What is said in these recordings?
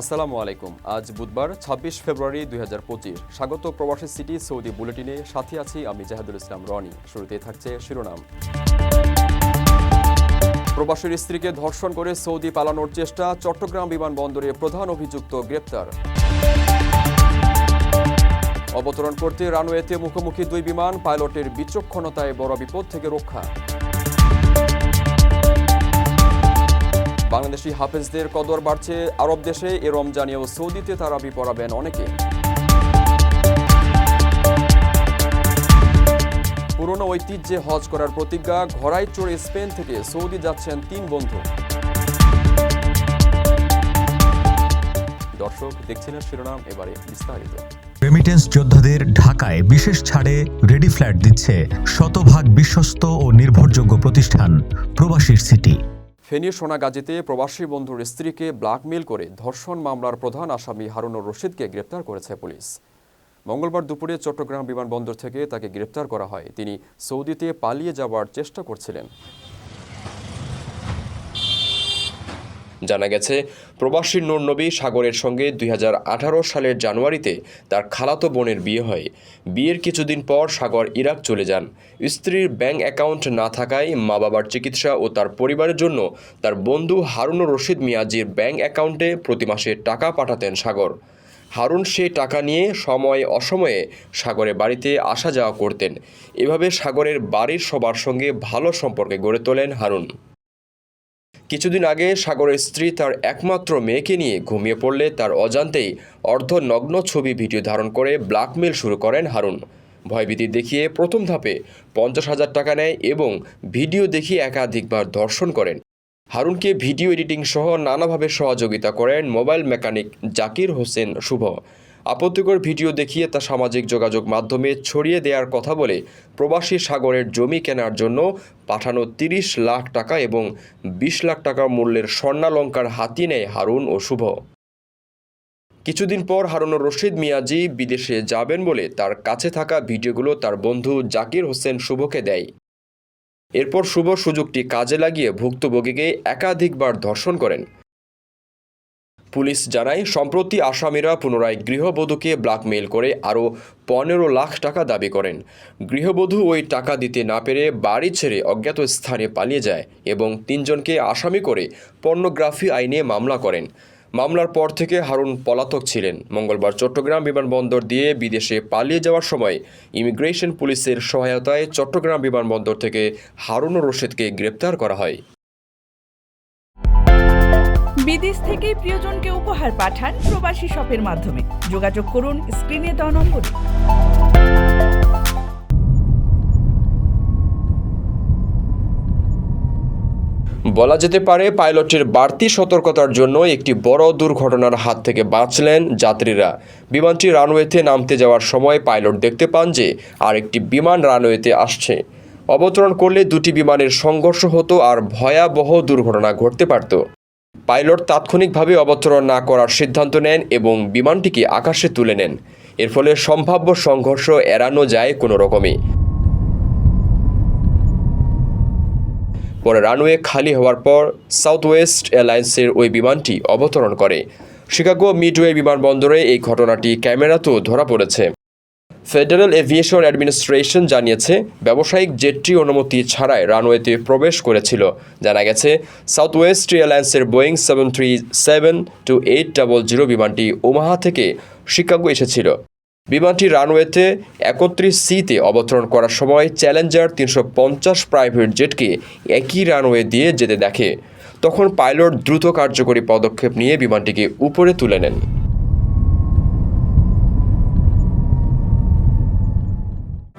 আসসালামু আলাইকুম। আজ বুধবার, ছাব্বিশ ফেব্রুয়ারি দুই হাজার পঁচিশ। স্বাগত প্রবাসী সিটি সৌদি বুলেটিনে। সাথে আছি আমি জাহাদুল ইসলাম রনি। শুরুতে থাকছে শিরোনাম। প্রবাসীর স্ত্রীকে ধর্ষণ করে সৌদি পালানোর চেষ্টা। চট্টগ্রাম বিমানবন্দরে প্রধান অভিযুক্ত গ্রেপ্তার। অবতরণ করতে রানওয়েতে মুখোমুখি দুই বিমান। পাইলটের বিচক্ষণতায় বড় বিপদ থেকে রক্ষা। বাংলাদেশি হাফেজদের কদর বাড়ছে আরব দেশে। এ রমজানেও সৌদিতে তারাবি পড়াবেন অনেকে। পুরনো ঐতিহ্যে হজ করার প্রতিজ্ঞা, ঘোড়ায় চড়ে স্পেন থেকে সৌদি যাচ্ছেন তিন বন্ধু। দর্শক, দেখছিলেন শিরোনাম, এবারে বিস্তারিত। রেমিটেন্স যোদ্ধাদের ঢাকায় বিশেষ ছাড়ে রেডি ফ্ল্যাট দিচ্ছে শতভাগ বিশ্বস্ত ও নির্ভরযোগ্য প্রতিষ্ঠান, প্রবাসীর সিটি। ফেনীর সোনাগাজীতে প্রবাসী বন্ধুর স্ত্রীকে ব্ল্যাকমেল করে ধর্ষণ মামলার প্রধান আসামি হারুনুর রশিদকে গ্রেপ্তার করেছে পুলিশ। মঙ্গলবার দুপুরে চট্টগ্রাম বিমানবন্দর থেকে তাকে গ্রেপ্তার করা হয়। তিনি সৌদিতে পালিয়ে যাওয়ার চেষ্টা করছিলেন। জানা গেছে, প্রবাসী নূরনবী সাগরের সঙ্গে দুই হাজার আঠারো সালের জানুয়ারিতে তার খালাতো বোনের বিয়ে হয়। বিয়ের কিছুদিন পর সাগর ইরাক চলে যান। স্ত্রীর ব্যাংক অ্যাকাউন্ট না থাকায় মা বাবার চিকিৎসা ও তার পরিবারের জন্য তার বন্ধু হারুনুর রশিদ মিয়াজির ব্যাংক অ্যাকাউন্টে প্রতি মাসে টাকা পাঠাতেন সাগর। হারুন সেই টাকা নিয়ে সময় অসময়ে সাগরের বাড়িতে আসা যাওয়া করতেন। এভাবে সাগরের বাড়ির সবার সঙ্গে ভালো সম্পর্কে গড়ে তোলেন হারুন। কিছুদিন আগে সাগরের স্ত্রী তার একমাত্র মেয়েকে নিয়ে ঘুমিয়ে পড়লে তার অজান্তেই অর্ধনগ্ন ছবি ভিডিও ধারণ করে ব্ল্যাকমেল শুরু করেন হারুন। ভয়ভীতি দেখিয়ে প্রথম ধাপে পঞ্চাশ হাজার টাকা নেয় এবং ভিডিও দেখিয়ে একাধিকবার ধর্ষণ করেন। হারুনকে ভিডিও এডিটিং সহ নানাভাবে সহযোগিতা করেন মোবাইল মেকানিক জাকির হোসেন শুভ। আপত্তিকর ভিডিও দেখিয়ে তা সামাজিক যোগাযোগ মাধ্যমে ছড়িয়ে দেওয়ার কথা বলে প্রবাসী সাগরের জমি কেনার জন্য পাঠানো তিরিশ লাখ টাকা এবং বিশ লাখ টাকা মূল্যের স্বর্ণালঙ্কার হাতি নেয় হারুন ও শুভ। কিছুদিন পর হারুনুর রশিদ মিয়াজি বিদেশে যাবেন বলে তার কাছে থাকা ভিডিওগুলো তার বন্ধু জাকির হোসেন শুভকে দেয়। এরপর শুভ সুযোগটি কাজে লাগিয়ে ভুক্তভোগীকে একাধিকবার ধর্ষণ করেন। পুলিশ জানায়, সম্প্রতি আসামিরা পুনরায় গৃহবধূকে ব্ল্যাকমেইল করে আরও পনেরো লাখ টাকা দাবি করেন। গৃহবধূ ওই টাকা দিতে না পেরে বাড়ি ছেড়ে অজ্ঞাত স্থানে পালিয়ে যায় এবং তিনজনকে আসামি করে পর্নোগ্রাফি আইনে মামলা করেন। মামলার পর থেকে হারুন পলাতক ছিলেন। মঙ্গলবার চট্টগ্রাম বিমানবন্দর দিয়ে বিদেশে পালিয়ে যাওয়ার সময় ইমিগ্রেশন পুলিশের সহায়তায় চট্টগ্রাম বিমানবন্দর থেকে হারুন রশিদকে গ্রেপ্তার করা হয়। বিদেশ থেকে প্রিয়জনকে উপহার পাঠান প্রবাসী শপের মাধ্যমে। যোগাযোগ করুন, স্ক্রিনে দেওয়া নম্বরে। বলা যেতে পারে, পাইলটের বাড়তি সতর্কতার জন্য একটি বড় দুর্ঘটনার হাত থেকে বাঁচলেন যাত্রীরা। বিমানটি রানওয়েতে নামতে যাওয়ার সময় পাইলট দেখতে পান যে আরেকটি বিমান রানওয়েতে আসছে। অবতরণ করলে দুটি বিমানের সংঘর্ষ হতো আর ভয়াবহ দুর্ঘটনা ঘটতে পারত। পাইলট তাৎক্ষণিকভাবে অবতরণ না করার সিদ্ধান্ত নেন এবং বিমানটিকে আকাশে তুলে নেন। এর ফলে সম্ভাব্য সংঘর্ষ এড়ানো যায় কোনো রকমে পরে রানওয়ে খালি হওয়ার পর সাউথ ওয়েস্ট এয়ারলাইন্সের ওই বিমানটি অবতরণ করে। শিকাগো মিডওয়ে বিমানবন্দরে এই ঘটনাটি ক্যামেরাতেও ধরা পড়েছে। ফেডারেল এভিয়েশন অ্যাডমিনিস্ট্রেশন জানিয়েছে, ব্যবসায়িক জেটটি অনুমতি ছাড়াই রানওয়েতে প্রবেশ করেছিল। জানা গেছে সাউথ ওয়েস্ট এয়ারলাইন্সের Boeing seven three seven two eight double zero বিমানটি ওমাহা থেকে শিকাগো এসেছিল। বিমানটি রানওয়েতে একত্রিশ সিতে অবতরণ করার সময় চ্যালেঞ্জার তিনশো পঞ্চাশ প্রাইভেট জেটকে একই রানওয়ে দিয়ে যেতে দেখে। তখন পাইলট দ্রুত কার্যকরী পদক্ষেপ নিয়ে বিমানটিকে উপরে তুলে নেন।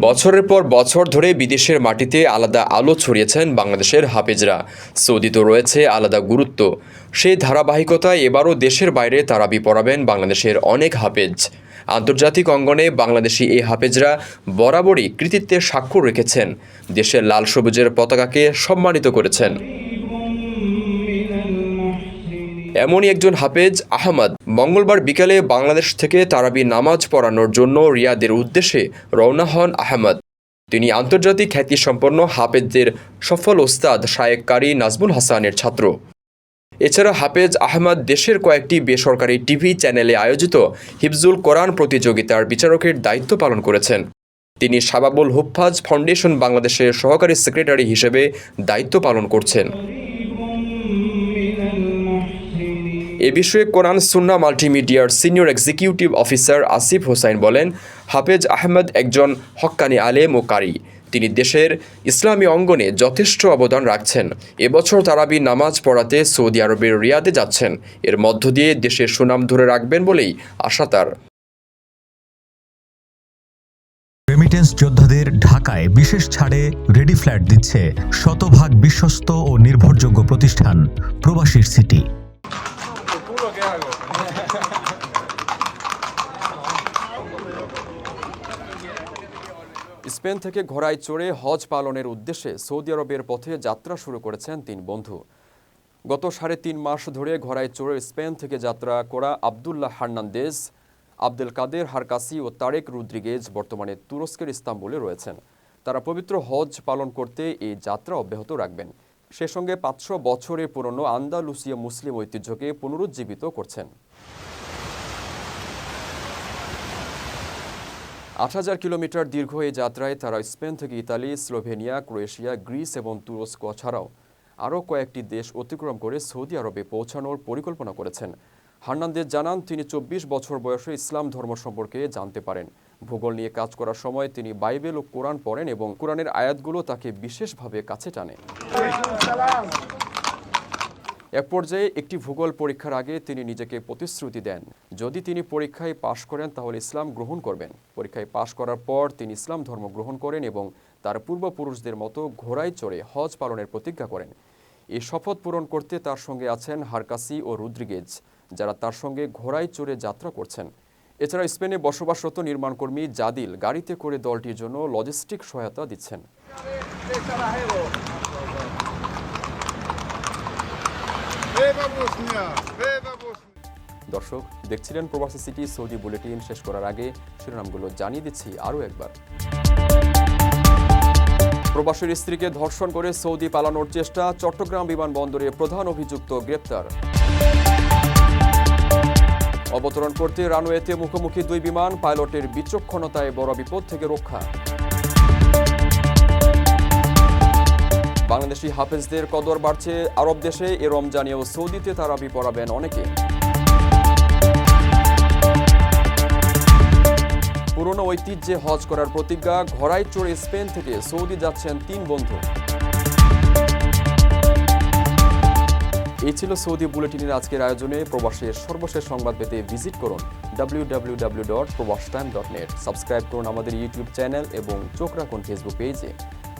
বছরের পর বছর ধরে বিদেশের মাটিতে আলাদা আলো ছড়িয়েছেন বাংলাদেশের হাফেজরা। সৌদিতে রয়েছে আলাদা গুরুত্ব। সেই ধারাবাহিকতায় এবারও দেশের বাইরে তারাবি পড়াবেন বাংলাদেশের অনেক হাফেজ। আন্তর্জাতিক অঙ্গনে বাংলাদেশি এই হাফেজরা বরাবরই কৃতিত্বের স্বাক্ষর রেখেছেন। দেশের লাল সবুজের পতাকাকে সম্মানিত করেছেন। এমনই একজন হাফেজ আহমদ। মঙ্গলবার বিকালে বাংলাদেশ থেকে তারাবি নামাজ পড়ানোর জন্য রিয়াদের উদ্দেশ্যে রওনা হন আহমদ। তিনি আন্তর্জাতিক খ্যাতিসম্পন্ন হাফেজদের সফল ওস্তাদ শায়েক কারি নাজমুল হাসানের ছাত্র। এছাড়া হাফেজ আহমদ দেশের কয়েকটি বেসরকারি টিভি চ্যানেলে আয়োজিত হিফজুল কোরআন প্রতিযোগিতার বিচারকের দায়িত্ব পালন করেছেন। তিনি সাবাবুল হুফাজ ফাউন্ডেশন বাংলাদেশের সহকারী সেক্রেটারি হিসেবে দায়িত্ব পালন করছেন। এ বিষয়ে কোরআন, সুন্না, মাল্টিমিডিয়ার senior executive officer Asif Hossain বলেন, হাফেজ আহমেদ একজন হক্কানি আলেম ও কারি। তিনি দেশের ইসলামী অঙ্গনে যথেষ্ট অবদান রাখছেন। এবছর তারাবি নামাজ পড়াতে সৌদি আরবের রিয়াদে যাচ্ছেন। এর মধ্য দিয়ে দেশের সুনাম ধরে রাখবেন বলেই আশা তার। রেমিটেন্স যোদ্ধাদের ঢাকায় বিশেষ ছাড়ে রেডি ফ্ল্যাট দিচ্ছে শতভাগ বিশ্বস্ত ও নির্ভরযোগ্য প্রতিষ্ঠান প্রবাসীর সিটি। স্পেন থেকে ঘোড়ায় চড়ে হজ পালনের উদ্দেশ্যে সৌদি আরবের পথে যাত্রা শুরু করেছেন তিন বন্ধু। গত সাড়ে তিন মাস ধরে ঘোড়ায় চড়ে স্পেন থেকে যাত্রা করা Abdullah Hernandez, Abdul Kader Harkasi ও তারেক রুদ্রিগেজ বর্তমানে তুরস্কের ইস্তাম্বুলে রয়েছেন। তারা পবিত্র হজ পালন করতে এই যাত্রা অব্যাহত রাখবেন। সে সঙ্গে পাঁচশো বছরের পুরনো আন্দালুসিয়া মুসলিম ঐতিহ্যকে পুনরুজ্জীবিত করছেন। আট হাজার কিলোমিটার দীর্ঘ এই যাত্রায় তারা স্পেন থেকে ইতালি, স্লোভেনিয়া, ক্রোয়েশিয়া, গ্রিস এবং তুরস্ক ছাড়াও আরও কয়েকটি দেশ অতিক্রম করে সৌদি আরবে পৌঁছানোর পরিকল্পনা করেছেন। হার্নান্দেজ জানান, তিনি চব্বিশ বছর বয়সে ইসলাম ধর্ম সম্পর্কে জানতে পারেন। ভূগোল নিয়ে কাজ করার সময় তিনি বাইবেল ও কোরআন পড়েন এবং কোরআনের আয়াতগুলো তাকে বিশেষভাবে কাছে টানে। এক পর্যায়ে একটি ভূগোল পরীক্ষার আগে তিনি নিজেকে প্রতিশ্রুতি দেন। যদি তিনি পরীক্ষায় পাশ করেন, তাহলে ইসলাম গ্রহণ করবেন। পরীক্ষায় পাশ করার পর তিনি ইসলাম ধর্ম গ্রহণ করেন এবং তার পূর্বপুরুষদের মতো ঘোড়ায় চড়ে হজ পালনের প্রতিজ্ঞা করেন। এই শপথ পূরণ করতে তার সঙ্গে আছেন হারকাসি ও রুদ্রিগেজ, যারা তার সঙ্গে ঘোড়ায় চড়ে যাত্রা করছেন। এছাড়া স্পেনে বসবাসরত নির্মাণকর্মী জাদিল গাড়িতে করে দলটির জন্য লজিস্টিক সহায়তা দিচ্ছেন। দর্শক, দেখছিলেন প্রবাসী সিটি সৌদি বুলেটিন শেষ করার আগে শিরোনামগুলো জানিয়ে দিচ্ছি আরও একবার। প্রবাসীর স্ত্রীকে ধর্ষণ করে সৌদি পালানোর চেষ্টা, চট্টগ্রাম বিমানবন্দরে প্রধান অভিযুক্ত গ্রেপ্তার। অবতরণ করতে রানওয়েতে মুখোমুখি দুই বিমান, পাইলটের বিচক্ষণতায় বড় বিপদ থেকে রক্ষা। বাংলাদেশি হাফেজদের কদর বাড়ছে আরব দেশে। এ রমজানেও সৌদিতে তারাবি পড়াবেন অনেকে। পুরনো ঐতিহ্যে হজ করার প্রতিজ্ঞা, ঘোড়ায় চড়ে স্পেন থেকে সৌদি যাচ্ছেন তিন বন্ধু। এই ছিল সৌদি বুলেটিনের আজকের আয়োজনে। প্রবাসের সর্বশেষ সংবাদ পেতে ভিজিট করুন ডাব্লিউ সাবস্ক্রাইব করুন আমাদের ইউটিউব চ্যানেল এবং চোখ রাখুন ফেসবুক পেজে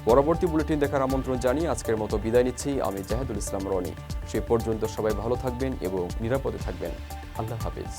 পরবর্তী বুলেটিন দেখার আমন্ত্রণ জানিয়ে আজকের মতো বিদায় নিচ্ছি। আমি জাহেদুল ইসলাম রনি। সে পর্যন্ত সবাই ভালো থাকবেন এবং নিরাপদে থাকবেন। আল্লাহ হাফিজ।